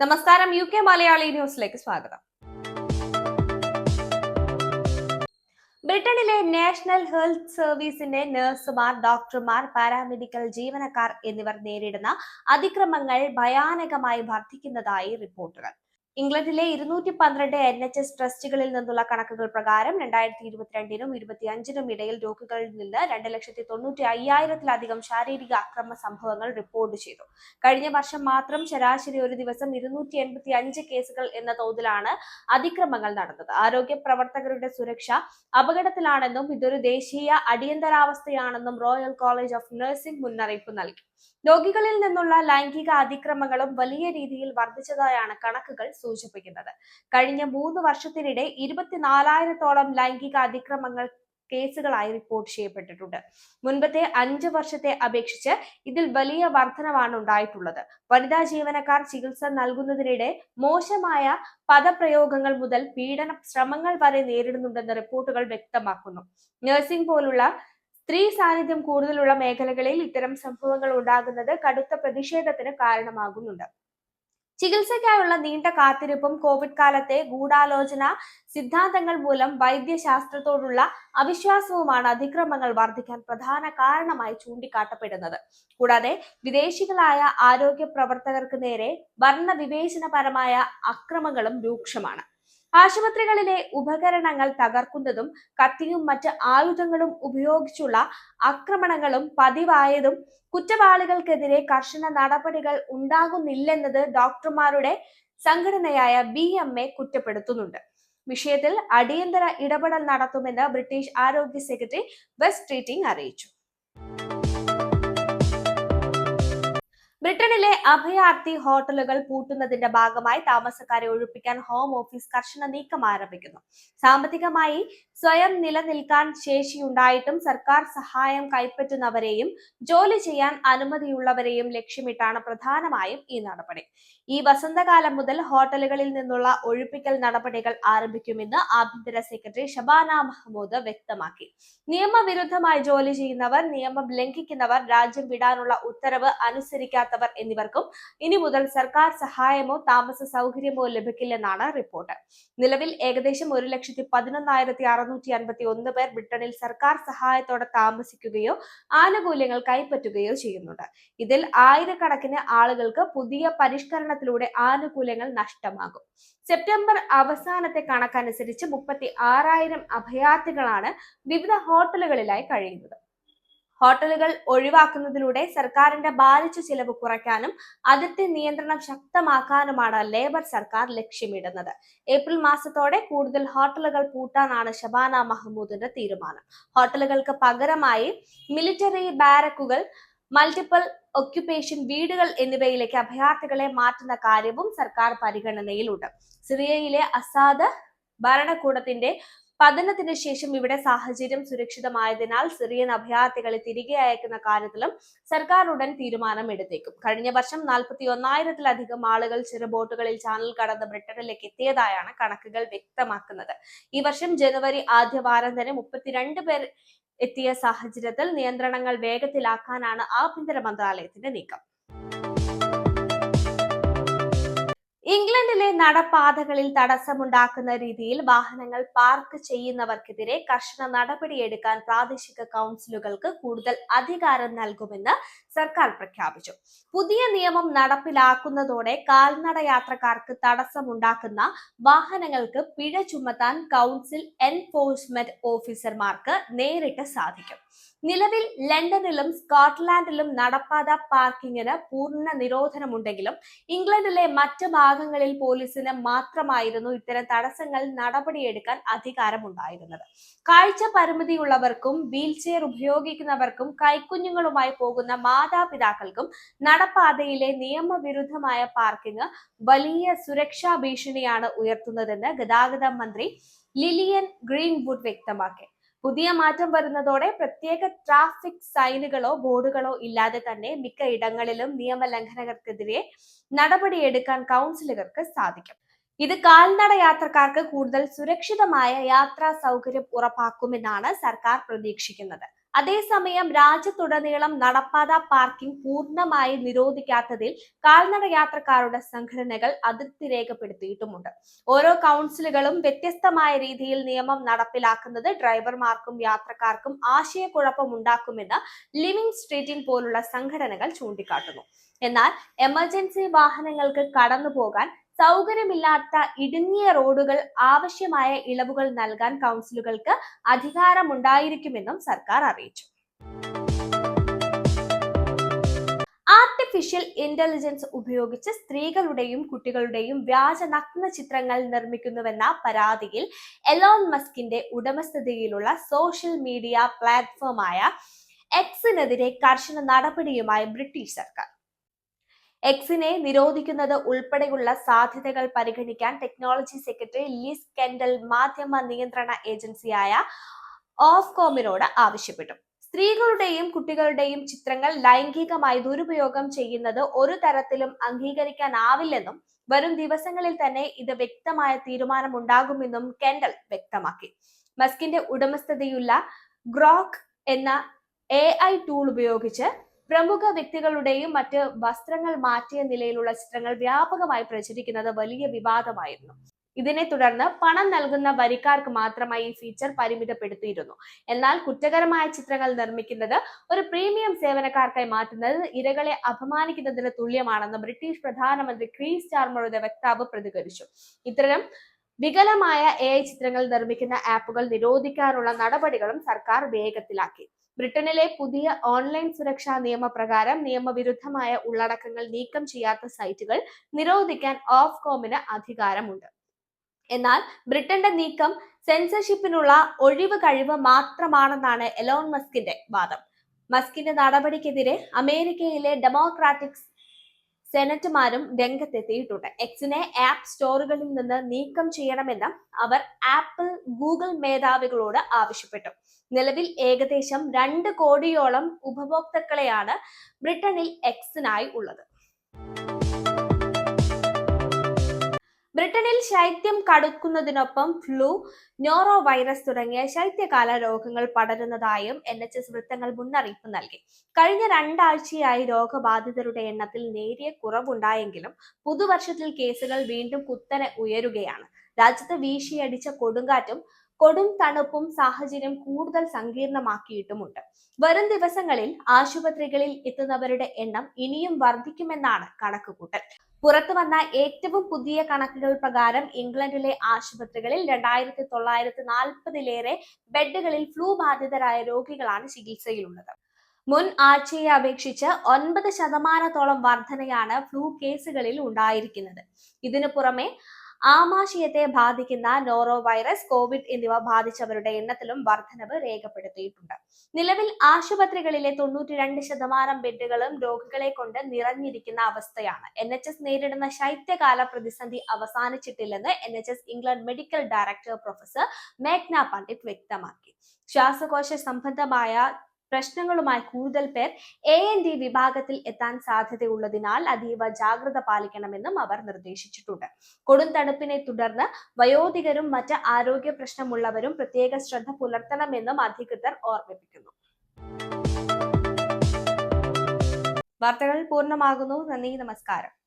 നമസ്കാരം U K Malayali ന്യൂസിലേക്ക് സ്വാഗതം. ബ്രിട്ടനിലെ നാഷണൽ ഹെൽത്ത് സർവീസിന്റെ നഴ്സുമാർ ഡോക്ടർമാർ പാരാമെഡിക്കൽ ജീവനക്കാർ എന്നിവർ നേരിടുന്ന അതിക്രമങ്ങൾ ഭയാനകമായി വർദ്ധിക്കുന്നതായി റിപ്പോർട്ടുകൾ. ഇംഗ്ലണ്ടിലെ ഇരുന്നൂറ്റി പന്ത്രണ്ട് എൻ എച്ച് എസ് ട്രസ്റ്റുകളിൽ നിന്നുള്ള കണക്കുകൾ പ്രകാരം രണ്ടായിരത്തി ഇരുപത്തിരണ്ടിനും ഇരുപത്തിയഞ്ചിനും ഇടയിൽ രോഗികളിൽ നിന്ന് രണ്ട് ലക്ഷത്തി തൊണ്ണൂറ്റി അയ്യായിരത്തിലധികം ശാരീരിക അക്രമ സംഭവങ്ങൾ റിപ്പോർട്ട് ചെയ്തു. കഴിഞ്ഞ വർഷം മാത്രം ശരാശരി ഒരു ദിവസം ഇരുന്നൂറ്റി എൺപത്തി അഞ്ച് കേസുകൾ എന്ന തോതിലാണ് അതിക്രമങ്ങൾ നടന്നത്. ആരോഗ്യ പ്രവർത്തകരുടെ സുരക്ഷ അപകടത്തിലാണെന്നും ഇതൊരു ദേശീയ അടിയന്തരാവസ്ഥയാണെന്നും റോയൽ കോളേജ് ഓഫ് നഴ്സിംഗ് മുന്നറിയിപ്പ് നൽകി. രോഗികളിൽ നിന്നുള്ള ലൈംഗിക അതിക്രമങ്ങളും വലിയ രീതിയിൽ വർദ്ധിച്ചതായാണ് കണക്കുകൾ സൂചിപ്പിക്കുന്നത്. കഴിഞ്ഞ മൂന്ന് വർഷത്തിനിടെ ഇരുപത്തിനാലായിരത്തോളം ലൈംഗിക അതിക്രമങ്ങൾ കേസുകളായി റിപ്പോർട്ട് ചെയ്യപ്പെട്ടിട്ടുണ്ട്. മുൻപത്തെ അഞ്ച് വർഷത്തെ അപേക്ഷിച്ച് ഇതിൽ വലിയ വർധനവാണ് ഉണ്ടായിട്ടുള്ളത്. വനിതാ ജീവനക്കാർ ചികിത്സ നൽകുന്നതിനിടെ മോശമായ പദപ്രയോഗങ്ങൾ മുതൽ പീഡന ശ്രമങ്ങൾ വരെ നേരിടുന്നുണ്ടെന്ന് റിപ്പോർട്ടുകൾ വ്യക്തമാക്കുന്നു. നഴ്സിംഗ് പോലുള്ള സ്ത്രീ സാന്നിധ്യം കൂടുതലുള്ള മേഖലകളിൽ ഇത്തരം സംഭവങ്ങൾ ഉണ്ടാകുന്നത് കടുത്ത പ്രതിഷേധത്തിന് കാരണമാകുന്നുണ്ട്. ചികിത്സയ്ക്കായുള്ള നീണ്ട കാത്തിരിപ്പും കോവിഡ് കാലത്തെ ഗൂഢാലോചന സിദ്ധാന്തങ്ങൾ മൂലം വൈദ്യശാസ്ത്രത്തോടുള്ള അവിശ്വാസവുമാണ് അതിക്രമങ്ങൾ വർദ്ധിക്കാൻ പ്രധാന കാരണമായി ചൂണ്ടിക്കാട്ടപ്പെടുന്നത്. കൂടാതെ വിദേശികളായ ആരോഗ്യ പ്രവർത്തകർക്ക് നേരെ വർണവിവേചനപരമായ അക്രമങ്ങളും രൂക്ഷമാണ്. ആശുപത്രികളിലെ ഉപകരണങ്ങൾ തകർക്കുന്നതും കത്തിയും മറ്റ് ആയുധങ്ങളും ഉപയോഗിച്ചുള്ള ആക്രമണങ്ങളും പതിവായതും കുറ്റവാളികൾക്കെതിരെ കർശന നടപടികൾ ഉണ്ടാകുന്നില്ലെന്നത് ഡോക്ടർമാരുടെ സംഘടനയായ ബി എം എ കുറ്റപ്പെടുത്തുന്നുണ്ട്. വിഷയത്തിൽ അടിയന്തര ഇടപെടൽ നടത്തുമെന്ന് ബ്രിട്ടീഷ് ആരോഗ്യ സെക്രട്ടറി വെസ്റ്റ് ട്രീറ്റിംഗ് അറിയിച്ചു. ബ്രിട്ടനിലെ അഭയാർത്ഥി ഹോട്ടലുകൾ പൂട്ടുന്നതിന്റെ ഭാഗമായി താമസക്കാരെ ഒഴിപ്പിക്കാൻ ഹോം ഓഫീസ് കർശന നീക്കം ആരംഭിക്കുന്നു. സാമ്പത്തികമായി സ്വയം നിലനിൽക്കാൻ ശേഷിയുണ്ടായിട്ടും സർക്കാർ സഹായം കൈപ്പറ്റുന്നവരെയും ജോലി ചെയ്യാൻ അനുമതിയുള്ളവരെയും ലക്ഷ്യമിട്ടാണ് പ്രധാനമായും ഈ നടപടി. ഈ വസന്തകാലം മുതൽ ഹോട്ടലുകളിൽ നിന്നുള്ള ഒഴിപ്പിക്കൽ നടപടികൾ ആരംഭിക്കുമെന്ന് ആഭ്യന്തര സെക്രട്ടറി ഷബാന മഹ്മൂദ് വ്യക്തമാക്കി. നിയമവിരുദ്ധമായി ജോലി ചെയ്യുന്നവർ നിയമം ലംഘിക്കുന്നവർ രാജ്യം വിടാനുള്ള ഉത്തരവ് അനുസരിക്കാത്തവർ എന്നിവർക്കും ഇനി മുതൽ സർക്കാർ സഹായമോ താമസ സൗകര്യമോ ലഭിക്കില്ലെന്നാണ് റിപ്പോർട്ട്. നിലവിൽ ഏകദേശം ഒരു ലക്ഷത്തി പതിനൊന്നായിരത്തി അറുന്നൂറ്റി അൻപത്തി ഒന്ന് പേർ ബ്രിട്ടനിൽ സർക്കാർ സഹായത്തോടെ താമസിക്കുകയോ ആനുകൂല്യങ്ങൾ കൈപ്പറ്റുകയോ ചെയ്യുന്നുണ്ട്. ഇതിൽ ആയിരക്കണക്കിന് ആളുകൾക്ക് പുതിയ പരിഷ്കരണത്തിലൂടെ ആനുകൂല്യങ്ങൾ നഷ്ടമാകും. സെപ്റ്റംബർ അവസാനത്തെ കണക്കനുസരിച്ച് മുപ്പത്തി ആറായിരം അഭയാർത്ഥികളാണ് വിവിധ ഹോട്ടലുകളിലായി കഴിയുന്നത്. ഹോട്ടലുകൾ ഒഴിവാക്കുന്നതിലൂടെ സർക്കാരിന്റെ ഭാരിച്ച ചിലവ് കുറയ്ക്കാനും അതിർത്തി നിയന്ത്രണം ശക്തമാക്കാനുമാണ് ലേബർ സർക്കാർ ലക്ഷ്യമിടുന്നത്. ഏപ്രിൽ മാസത്തോടെ കൂടുതൽ ഹോട്ടലുകൾ പൂട്ടാനാണ് ഷബാന മഹമ്മൂദിന്റെ തീരുമാനം. ഹോട്ടലുകൾക്ക് പകരമായി മിലിറ്ററി ബാരക്കുകൾ മൾട്ടിപ്പിൾ ഒക്യുപ്പേഷൻ വീടുകൾ എന്നിവയിലേക്ക് അഭയാർത്ഥികളെ മാറ്റുന്ന കാര്യവും സർക്കാർ പരിഗണനയിലുണ്ട്. സിറിയയിലെ അസാദ് ഭരണകൂടത്തിന്റെ പതനത്തിന് ശേഷം ഇവിടെ സാഹചര്യം സുരക്ഷിതമായതിനാൽ സിറിയൻ അഭയാർത്ഥികളെ തിരികെ അയക്കുന്ന കാര്യത്തിലും സർക്കാർ ഉടൻ തീരുമാനം എടുത്തേക്കും കഴിഞ്ഞ വർഷം നാൽപ്പത്തി ഒന്നായിരത്തിലധികം ആളുകൾ ചെറുബോട്ടുകളിൽ ചാനൽ കടന്ന് ബ്രിട്ടനിലേക്ക് എത്തിയതായാണ് കണക്കുകൾ വ്യക്തമാക്കുന്നത്. ഈ വർഷം ജനുവരി ആദ്യ വാരം തന്നെ മുപ്പത്തിരണ്ട് പേർ എത്തിയ സാഹചര്യത്തിൽ നിയന്ത്രണങ്ങൾ വേഗത്തിലാക്കാനാണ് ആഭ്യന്തര മന്ത്രാലയത്തിന്റെ നീക്കം. ഇംഗ്ലണ്ടിലെ നടപ്പാതകളിൽ തടസ്സമുണ്ടാക്കുന്ന രീതിയിൽ വാഹനങ്ങൾ പാർക്ക് ചെയ്യുന്നവർക്കെതിരെ കർശന നടപടിയെടുക്കാൻ പ്രാദേശിക കൗൺസിലുകൾക്ക് കൂടുതൽ അധികാരം നൽകുമെന്ന് സർക്കാർ പ്രഖ്യാപിച്ചു. പുതിയ നിയമം നടപ്പിലാക്കുന്നതോടെ കാൽനട യാത്രക്കാർക്ക് തടസ്സമുണ്ടാക്കുന്ന വാഹനങ്ങൾക്ക് പിഴ ചുമത്താൻ കൗൺസിൽ എൻഫോഴ്സ്മെന്റ് ഓഫീസർമാർക്ക് നേരിട്ട് സാധിക്കും. നിലവിൽ ലണ്ടനിലും സ്കോട്ട്ലാൻഡിലും നടപ്പാത പാർക്കിങ്ങിന് പൂർണ നിരോധനമുണ്ടെങ്കിലും ഇംഗ്ലണ്ടിലെ മറ്റ് ഭാഗങ്ങളിൽ പോലീസിന് മാത്രമായിരുന്നു ഇത്തരം തടസ്സങ്ങൾ നടപടിയെടുക്കാൻ അധികാരമുണ്ടായിരുന്നത്. കാഴ്ച പരിമിതിയുള്ളവർക്കും വീൽ ചെയർ ഉപയോഗിക്കുന്നവർക്കും കൈക്കുഞ്ഞുങ്ങളുമായി പോകുന്ന മാതാപിതാക്കൾക്കും നടപ്പാതയിലെ നിയമവിരുദ്ധമായ പാർക്കിംഗ് വലിയ സുരക്ഷാ ഭീഷണിയാണ് ഉയർത്തുന്നതെന്ന് ഗതാഗത മന്ത്രി ലിലിയൻ ഗ്രീൻവുഡ് വ്യക്തമാക്കി. പുതിയ മാറ്റം വരുന്നതോടെ പ്രത്യേക ട്രാഫിക് സൈനുകളോ ബോർഡുകളോ ഇല്ലാതെ തന്നെ മിക്ക ഇടങ്ങളിലും നിയമലംഘനങ്ങൾക്കെതിരെ നടപടിയെടുക്കാൻ കൗൺസിലുകൾക്ക് സാധിക്കും. ഇത് കാൽനട യാത്രക്കാർക്ക് കൂടുതൽ സുരക്ഷിതമായ യാത്രാ സൗകര്യം ഉറപ്പാക്കുമെന്നാണ് സർക്കാർ പ്രതീക്ഷിക്കുന്നത്. അതേസമയം രാജ്യത്തുടനീളം നടപ്പാത പാർക്കിംഗ് പൂർണമായി നിരോധിക്കാത്തതിൽ കാൽനട യാത്രക്കാരുടെ സംഘടനകൾ അതിർത്തി രേഖപ്പെടുത്തിയിട്ടുമുണ്ട്. ഓരോ കൗൺസിലുകളും വ്യത്യസ്തമായ രീതിയിൽ നിയമം നടപ്പിലാക്കുന്നത് ഡ്രൈവർമാർക്കും യാത്രക്കാർക്കും ആശയക്കുഴപ്പമുണ്ടാക്കുമെന്ന് ലിവിംഗ് സ്ട്രീറ്റിംഗ് പോലുള്ള സംഘടനകൾ ചൂണ്ടിക്കാട്ടുന്നു. എന്നാൽ എമർജൻസി വാഹനങ്ങൾക്ക് കടന്നു പോകാൻ സൗകര്യമില്ലാത്ത ഇടുങ്ങിയ റോഡുകൾ ആവശ്യമായ ഇളവുകൾ നൽകാൻ കൗൺസിലുകൾക്ക് അധികാരമുണ്ടായിരിക്കുമെന്നും സർക്കാർ അറിയിച്ചു. ആർട്ടിഫിഷ്യൽ ഇന്റലിജൻസ് ഉപയോഗിച്ച് സ്ത്രീകളുടെയും കുട്ടികളുടെയും വ്യാജ നഗ്ന ചിത്രങ്ങൾ നിർമ്മിക്കുന്നുവെന്ന പരാതിയിൽ എലോൺ മസ്കിന്റെ ഉടമസ്ഥതയിലുള്ള സോഷ്യൽ മീഡിയ പ്ലാറ്റ്ഫോമായ എക്സിനെതിരെ കർശന നടപടിയുമായി ബ്രിട്ടീഷ് സർക്കാർ. എക്സിനെ നിരോധിക്കുന്നത് ഉൾപ്പെടെയുള്ള സാധ്യതകൾ പരിഗണിക്കാൻ ടെക്നോളജി സെക്രട്ടറി ലിസ് കെൻഡൽ മാധ്യമ നിയന്ത്രണ ഏജൻസിയായ ഓഫ്കോമിനോട് ആവശ്യപ്പെട്ടു. സ്ത്രീകളുടെയും കുട്ടികളുടെയും ചിത്രങ്ങൾ ലൈംഗികമായി ദുരുപയോഗം ചെയ്യുന്നത് ഒരു തരത്തിലും അംഗീകരിക്കാനാവില്ലെന്നും വരും ദിവസങ്ങളിൽ തന്നെ ഇത് വ്യക്തമായ തീരുമാനമുണ്ടാകുമെന്നും കെൻഡൽ വ്യക്തമാക്കി. മസ്കിന്റെ ഉടമസ്ഥതയുള്ള ഗ്രോക്ക് എന്ന എ ഐ ടൂൾ ഉപയോഗിച്ച് പ്രമുഖ വ്യക്തികളുടെയും മറ്റ് വസ്ത്രങ്ങൾ മാറ്റിയ നിലയിലുള്ള ചിത്രങ്ങൾ വ്യാപകമായി പ്രചരിക്കുന്നത് വലിയ വിവാദമായിരുന്നു. ഇതിനെ തുടർന്ന് പണം നൽകുന്ന വരിക്കാർക്ക് മാത്രമായി ഈ ഫീച്ചർ പരിമിതപ്പെടുത്തിയിരുന്നു. എന്നാൽ കുറ്റകരമായ ചിത്രങ്ങൾ നിർമ്മിക്കുന്നത് ഒരു പ്രീമിയം സേവനക്കാർക്കായി മാറ്റുന്നത് ഇരകളെ അപമാനിക്കുന്നതിന് തുല്യമാണെന്ന് ബ്രിട്ടീഷ് പ്രധാനമന്ത്രി ക്രീസ് ചാർമറുടെ വക്താവ് പ്രതികരിച്ചു. ഇത്തരം വികലമായ എ ഐ ചിത്രങ്ങൾ നിർമ്മിക്കുന്ന ആപ്പുകൾ നിരോധിക്കാനുള്ള നടപടികളും സർക്കാർ വേഗത്തിലാക്കി. ബ്രിട്ടനിലെ പുതിയ ഓൺലൈൻ സുരക്ഷാ നിയമപ്രകാരം നിയമവിരുദ്ധമായ ഉള്ളടക്കങ്ങൾ നീക്കം ചെയ്യാത്ത സൈറ്റുകൾ നിരോധിക്കാൻ ഓഫ്കോമിന് അധികാരമുണ്ട്. എന്നാൽ ബ്രിട്ടന്റെ നീക്കം സെൻസർഷിപ്പിനുള്ള ഒഴിവ് കഴിവ് മാത്രമാണെന്നാണ് എലോൺ മസ്കിന്റെ വാദം. മസ്കിന്റെ നടപടിക്കെതിരെ അമേരിക്കയിലെ ഡെമോക്രാറ്റിക് സെനറ്റുമാരും രംഗത്തെത്തിയിട്ടുണ്ട്. എക്സിനെ ആപ്പ് സ്റ്റോറുകളിൽ നിന്ന് നീക്കം ചെയ്യണമെന്ന് അവർ ആപ്പിൾ ഗൂഗിൾ മേധാവികളോട് ആവശ്യപ്പെട്ടു. നിലവിൽ ഏകദേശം രണ്ട് കോടിയോളം ഉപഭോക്താക്കളെയാണ് ബ്രിട്ടനിൽ എക്സിനായി ഉള്ളത്. ബ്രിട്ടനിൽ ശൈത്യം കടുക്കുന്നതിനൊപ്പം ഫ്ലൂ നോറോ വൈറസ് തുടങ്ങിയ ശൈത്യകാല രോഗങ്ങൾ പടരുന്നതായും എൻ എച്ച് എസ് വൃത്തങ്ങൾ മുന്നറിയിപ്പ് നൽകി. കഴിഞ്ഞ രണ്ടാഴ്ചയായി രോഗബാധിതരുടെ എണ്ണത്തിൽ നേരിയ കുറവുണ്ടായെങ്കിലും പുതുവർഷത്തിൽ കേസുകൾ വീണ്ടും കുത്തനെ ഉയരുകയാണ്. രാജ്യത്ത് വീശിയടിച്ച കൊടുങ്കാറ്റും കൊടും തണുപ്പും സാഹചര്യം കൂടുതൽ സങ്കീർണമാക്കിയിട്ടുമുണ്ട്. വരും ദിവസങ്ങളിൽ ആശുപത്രികളിൽ എത്തുന്നവരുടെ എണ്ണം ഇനിയും വർദ്ധിക്കുമെന്നാണ് കണക്കുകൂട്ടൽ. പുറത്തു വന്ന ഏറ്റവും പുതിയ കണക്കുകൾ പ്രകാരം ഇംഗ്ലണ്ടിലെ ആശുപത്രികളിൽ രണ്ടായിരത്തി തൊള്ളായിരത്തി നാൽപ്പതിലേറെ ബെഡുകളിൽ ഫ്ലൂ ബാധിതരായ രോഗികളാണ് ചികിത്സയിലുള്ളത്. മുൻ ആഴ്ചയെ അപേക്ഷിച്ച് ഒൻപത് ശതമാനത്തോളം വർധനയാണ് ഫ്ലൂ കേസുകളിൽ ഉണ്ടായിരിക്കുന്നത്. ഇതിനു പുറമെ ആമാശയത്തെ ബാധിക്കുന്ന നോറോ വൈറസ് കോവിഡ് എന്നിവ ബാധിച്ചവരുടെ എണ്ണത്തിലും വർധനവ് രേഖപ്പെടുത്തിയിട്ടുണ്ട്. നിലവിൽ ആശുപത്രികളിലെ തൊണ്ണൂറ്റി രണ്ട് ശതമാനം ബെഡുകളും രോഗികളെ കൊണ്ട് നിറഞ്ഞിരിക്കുന്ന അവസ്ഥയാണ്. എൻ എച്ച് എസ് നേരിടുന്ന ശൈത്യകാല പ്രതിസന്ധി അവസാനിച്ചിട്ടില്ലെന്ന് N H S England medical director professor മേഘ്ന Pandit വ്യക്തമാക്കി. ശ്വാസകോശ സംബന്ധമായ പ്രശ്നങ്ങളുമായി കൂടുതൽ പേർ എ എൻ ഡി വിഭാഗത്തിൽ എത്താൻ സാധ്യതയുള്ളതിനാൽ അതീവ ജാഗ്രത പാലിക്കണമെന്നും അവർ നിർദ്ദേശിച്ചിട്ടുണ്ട്. കൊടും തണുപ്പിനെ തുടർന്ന് വയോധികരും മറ്റ് ആരോഗ്യ പ്രശ്നമുള്ളവരും പ്രത്യേക ശ്രദ്ധ പുലർത്തണമെന്നും അധികൃതർ ഓർമ്മിപ്പിക്കുന്നു. വാർത്തകൾ പൂർണമാകുന്നു. നന്ദി നമസ്കാരം.